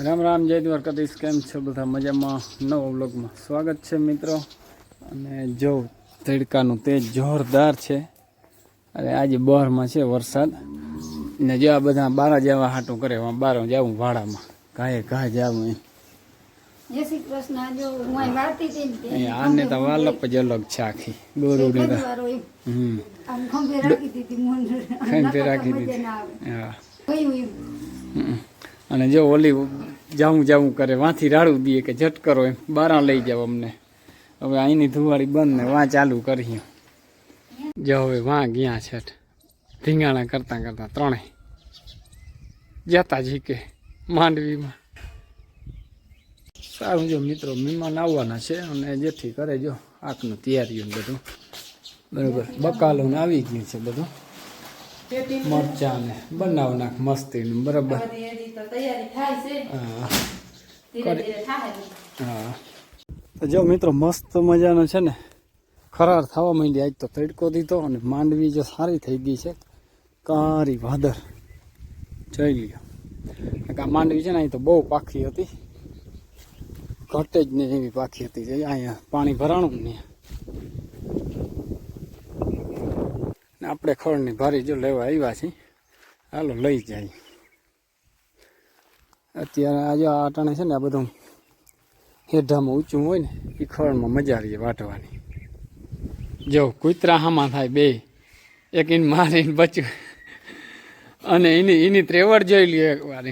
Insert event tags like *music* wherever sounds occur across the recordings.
રામ રામ જય દ્વારકાધીશ. કેમ છો બધા? મજામાં? નવો વ્લોગમાં સ્વાગત છે મિત્રો. અને જો તડકાનું તેજ જોરદાર છે. અને આજે બહારમાં છે વરસાદ. ને જો આ બધા બારા જવા હાટું કરે બાર જાવું વાડામાં. કાંઈ ઘા જાવું એમ. આને તો વાલપ જ અલગ છે આખી. એમ. હમ. રાખી દીધી હા. અને જો ઓલી જાવું જાવું કરે, વાંથી રાડું દઈએ કે ઝટ કરો એમ, બારા લઈ જાવ અમને. હવે અહીંની ધુવાળી બંધ ને વાં ચાલુ કરીએ. જો હવે વાં ગયા છઠ. ધીંગાણા કરતાં કરતાં ત્રણેય જતા કે માંડવીમાં. સારું જો મિત્રો, મહેમાન આવવાના છે અને જેથી કરે જો, આંખનું તૈયારીઓ બધું. બરોબર બકાલો ને આવી ગયું છે બધું. મરચા ને બનાવ નાખ મસ્તીનું બરાબર. હા. હા. તો જો મિત્રો મસ્ત મજાનો છે ને ખરાર થવા માંડી આજ તો તડકો દીધો અને માંડવી જો સારી થઈ ગઈ છે. કારી વાદર જોઈ લ્યો. આ માંડવી છે ને અહીં તો બહુ પાખી હતી. ઘટે જ નહીં એવી પાખી હતી. જે અહીંયા પાણી ભરાણું ને આપણે ખળની ભારી જો લેવા આવ્યા છીએ, હાલો લઈ જાય. અત્યારે આજે આ અટાણે છે ને આ બધું હેઢામાં ઊંચું હોય ને એ ખળમાં મજા રહીએ વાટવાની. જો કૂતરા હામાં થાય બે, એક એને મારીને બચ્યું અને એની એની ત્રેવડ જોઈ લ્યો એક વાર.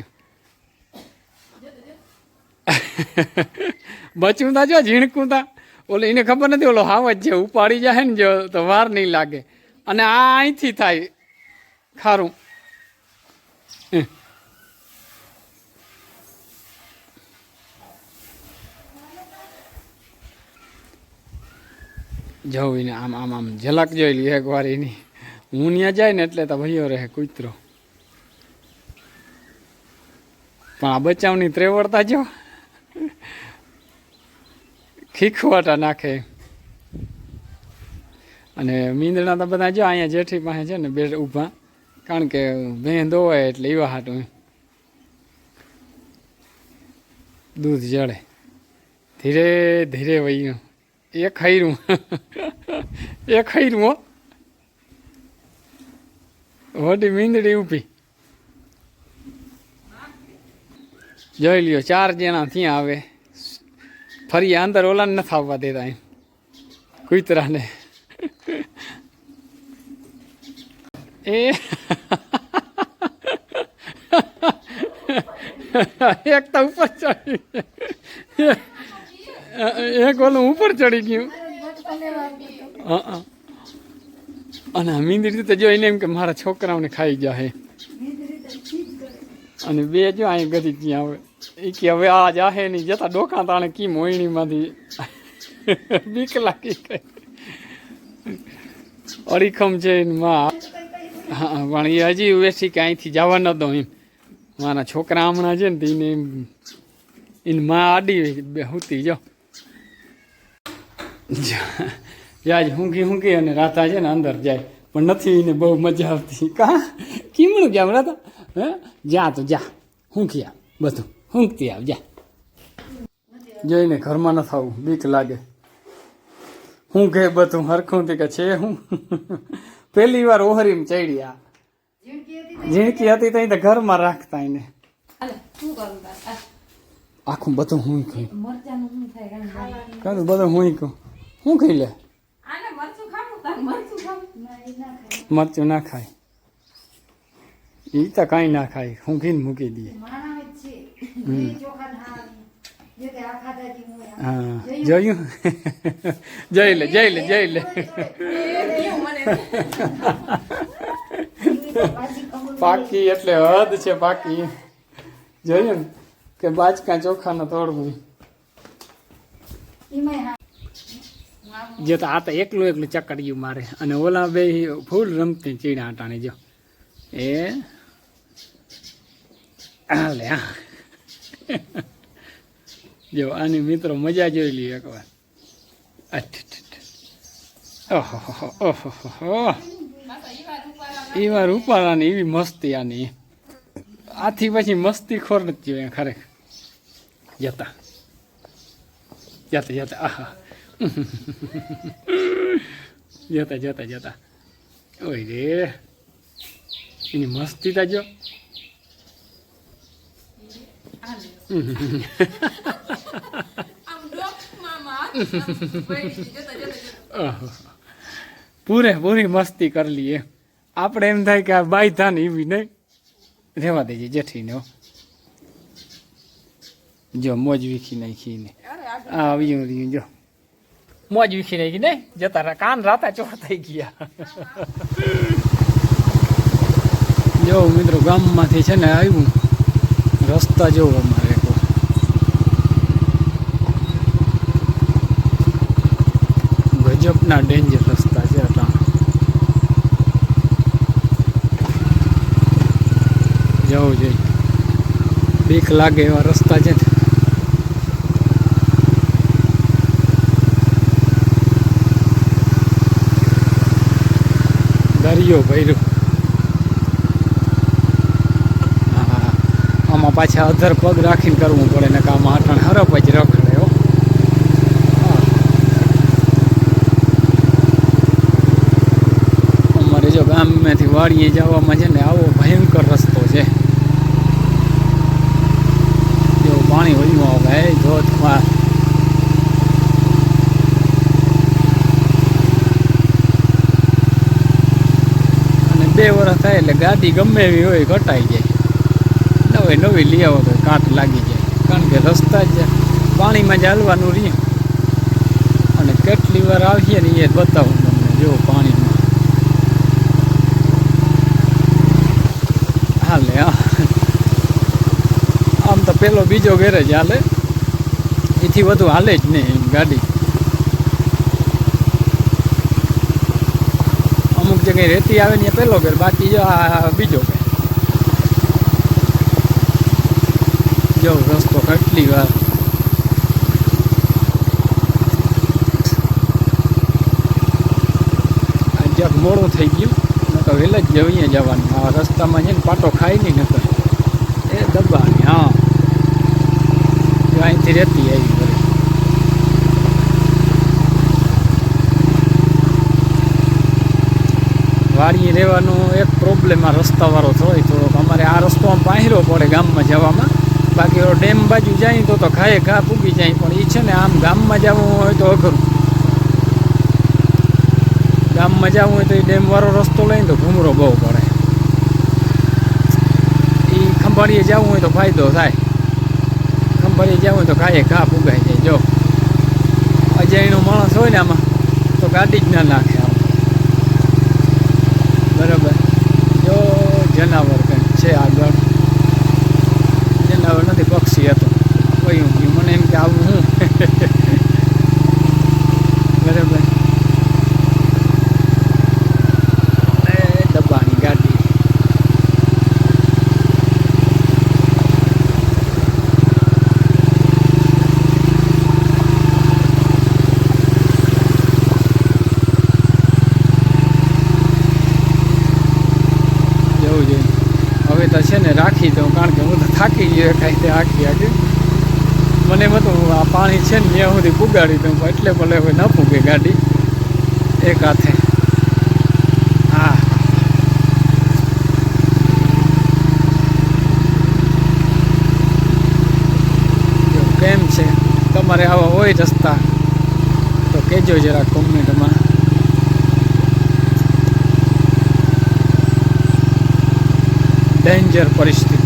બચ્યું તા જો ઝીણકું તા. ઓલો એને ખબર નથી, ઓલો હાવ જ છે ઉપાડી જાય ને જો તો વાર નહીં લાગે. અને આ અહીંથી થાય. ખારું. જવું એને આમ આમ આમ ઝલક જોઈ લી એક વાર એની. હું ત્યાં જાય ને એટલે તો ભૈયો રહે, કૂતરો. પણ આ બચાવની ત્રેવડતા જો. ખીખવાટા નાખે. અને મીંદડા તો બધા જો અહીંયા જેઠી પાસે છે ને બે ઊભા. કારણ કે ભેં હોય એટલે એવા હાટું. દૂધ જળે. ધીરે ધીરે વહી એ ખૈરું. *laughs* એ ખૈરું હો. મીંદડી ઊભી. જોઈ લ્યો, ચાર જણા ત્યાં આવે. ફરી અંદર ઓલાને નથી આવવા દેતા એમ. કૂતરાને. એ. એક તો ઉપર ચડી એક ઓલું ઉપર ચડી ગયું. હા, હા. અને મીંદડી તો જો એને એમ કે મારા છોકરાઓને ખાઈ જાય અને બે જો અહીં ગધી ત્યાં આવે. એ કે હવે આ જાહે નહીં. જતા ડોકા તાણે કી મોયણીમાંથી. બીક લાગી ગઈ અડીખમ છે એની માં. હા, પણ એ હજી વેસી કે અહીંથી જવા દઉં એમ. મારા છોકરા હમણાં છે ને તો એને એની માં આડી હુતી, જો. જાય હુંઘી હુંઘી અને રાતા છે ને અંદર જાય. પણ નથી એને બહુ મજા આવતી. કા? કીમણું કેમ રાતા હે? જા તો જા. હુંકી આવ, બધું. હુંકતી આવ, જા. જોઈને ઘરમાં ન થવું, બીક લાગે. હું કે બધું હરખું તે કે છે હું? પહેલી વાર ઓહરીમાં ચડ્યા. ઝીણકી હતી તઈ તો ઘરમાં રાખતા એને. હાલે, શું કરું તાર? આ આખું બધું હું કાંઈ કાંઈ બધું હું કહું હું કહી લે? મરચું ના ખાય. એ તો કાંઈ ના ખાય. હું ઘીને મૂકી દઈએ. હું જોયું? જઈ *laughs* લે જઈ લે જઈ લે. પાકી એટલે હદ છે, પાકી. જોયું ને, કે બાજકા ચોખાને તોડવું. જે તો આ તો એકલું એકલું ચકડ્યું મારે. અને ઓલા બે ફૂલ રમતી ચીડા આટાણી જો. એ. હાલે, હા. જો, આની મિત્રો મજા જોઈ લી એકવાર. અઠ ઓહો ઓહો એ વાર ઉપાડાની એવી મસ્તી આની આથી પછી મસ્તી ખોર નથી જોઈએ ખરેખર. જતા. જતા જતા. આહા. જતા જતા જતા. ઓય રે. એની મસ્તી તા જો આમ આહા. *laughs* પૂરેપૂરી મસ્તી કરી લઈએ. આપણે એમ થાય કે આ બાય થાને એવી નહીં. રહેવા દેજે જેઠીને. જો મોજ વીખી નાખીને. આ આવ્યું રહ્યું જો. મોજ વીખી નાખી નહીં જતા કાન રાતા ચોર થઈ ગયા. જો મિત્રો ગામમાંથી છે ને આવ્યું. રસ્તા જોવો અમારે ગજબના ડેન્જર રસ્તા છે અટાણ જવું જોઈએ. બીક લાગે એવા રસ્તા છે દરિયો ભર્યો. હા આમાં પાછા અધર પગ રાખીને કરવું પડે ને કામ આઠણ હરપ જ રખડે હો. અમારે જો ગામમાંથી વાડીએ જવામાં છે ને, આવો ભયંકર રસ્તો છે જો પાણી વળ્યું આવે ધોધમાં અને બે વર્ષ થાય એટલે ગાડી ગમે એવી હોય ઘટાઈ જાય. નવી નવી લઈ આવો તો કાંટ લાગી જાય. કારણ કે રસ્તા જ પાણીમાં જ હાલવાનું રહે. અને કેટલી વાર આવીએ ને એ બતાવું તમને, જો પાણીમાં. હાલે, હા. પેલો બીજો ગેરેજ હાલે. એથી વધુ હાલે જ નહીં ગાડી. અમુક જગ્યાએ રેતી આવે ને પહેલો ઘેર, બાકી જો આ બીજો ઘેર. જો રસ્તો કેટલી વાર. આ મોડું થઈ ગયું તો વહેલા જ જઈએ જવાનું. આ રસ્તામાં છે ને પાટો ખાઈ નહીં નકર. એ દબાની હા. જો અહીંથી રેતી આવી વળી વાડીએ રહેવાનો એક પ્રોબ્લેમ આ રસ્તાવાળો થાય થોડોક અમારે આ રસ્તો આમ પાහිરો પડે ગામમાં જવામાં. બાકી ડેમ બાજુ જાય તો તો ખાએ ઘા પૂગી જાય, પણ એ છે ને આમ ગામમાં જવું હોય તો અઘરું. ગામમાં જવું હોય તો એ ડેમવાળો રસ્તો લઈને તો ઘૂમરો બહુ પડે. એ ખંભાળીએ જવું હોય તો ફાયદો થાય. ખંભાળીએ જવું હોય તો કાંઈ ઘા પૂગાઈ જાય. જો અજાયણો માણસ હોય ને આમાં, તો ગાડી જ ના નાખે આમ. બરાબર. જો, જનાવર કંઈક છે આગળ. જનાવર નથી, પક્ષી હતો. ગયું મને એમ કે આવું હું બરાબર એ ડબ્બાની ગાડી જવું જોઈએ હવે તો છે ને રાખી દઉં કારણ કે હું તો થાકી ગયો કાંઈ તે આખી આખી. મને એમ આ પાણી છે ને ત્યાં સુધી પુગાડી દઉં એટલે ભલે હવે ન પૂગે ગાડી. એક હાથે. હા. કેમ છે? તમારે આવા હોય રસ્તા, તો કહેજો જરા કોમેન્ટમાં. ડેન્જર પરિસ્થિતિ